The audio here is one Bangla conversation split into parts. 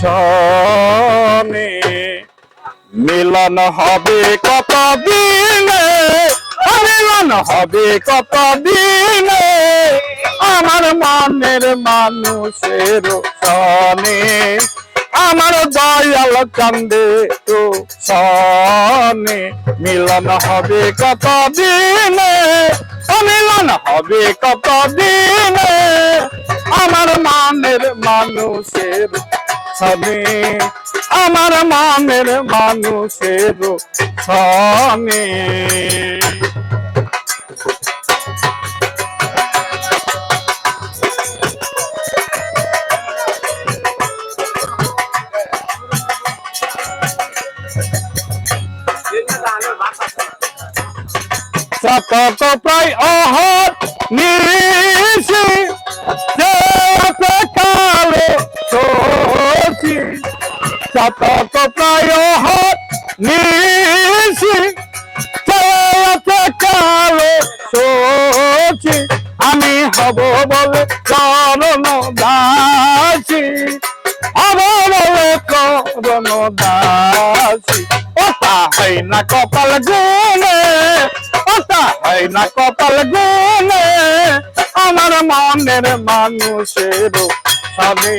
সনে মিলন হবে কত দিনে? মিলন হবে কত দিনে? আমার মনের মানুষের সনে আমার দয়াল কান্দে তো সনে মিলন হবে কত দিনে? মিলন হবে কত দিনে? আমার মানের মানুষের সনে আমার মানের মানুষের সনে সতত প্রায় অহত নিশি সতত প্রায় নিশি কালে আমি হব বলে চরণ দাসী হব বলে চরণ দাসী। ওটা হয় না কপাল গুনে ওটা হয় না কপাল গুনে আমার মনের মানুষের সনে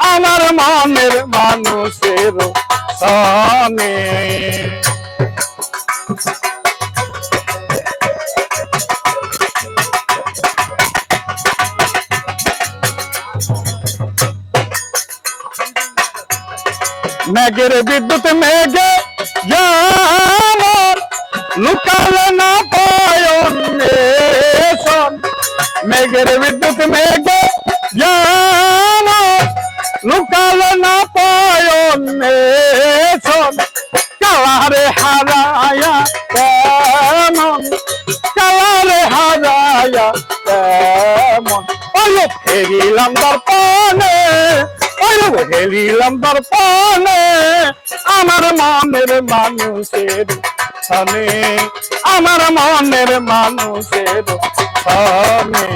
আমার মনের মানুষের সনে। মেঘের বিদ্যুৎ মেঘে লুকালে না পায়ন মেঘের বিদ্যুৎ মেঘে যেমন লুকালে না পায়ন কালারে হারায়া কেমন কালারে হারায়া কেমন ওলো ফেরিলাম দর্পণে ওলো ফেরিলাম দর্পণে, আমার মনের মানুষের সনে আমার মনের মানুষের সনে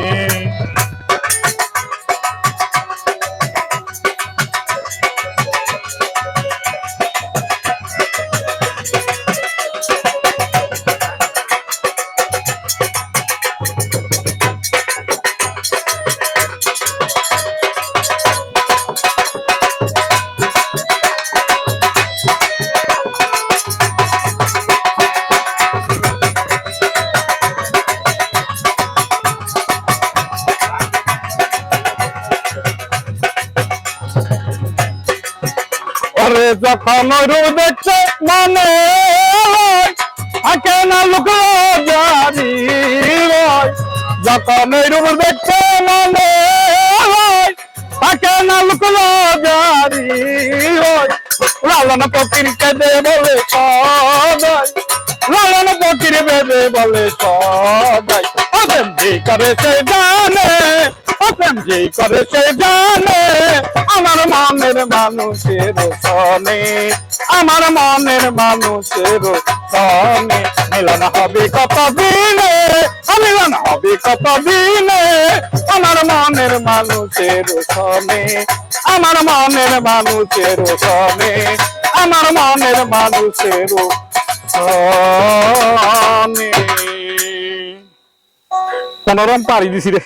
যখন রু দেখছে মনে থাকে না লোক হয়। যখন রূপ দেখছে মনে থাকে না লোক হয়। লালন পকির কেঁদে বলে লালন পকির বেদে বলে সদাই অসেম করে সে জানে অসেম করে সে জানে মনের মানুষের সনে, আমার মনের মানুষের সনে। মিলন হবে কত দিনে, মিলন হবে কত দিনে, আমার মনের মানুষের সনে। আমার মনের মানুষের সনে, আমার মনের মানুষের সনে। পনেরম পাড়ি দিছি রে।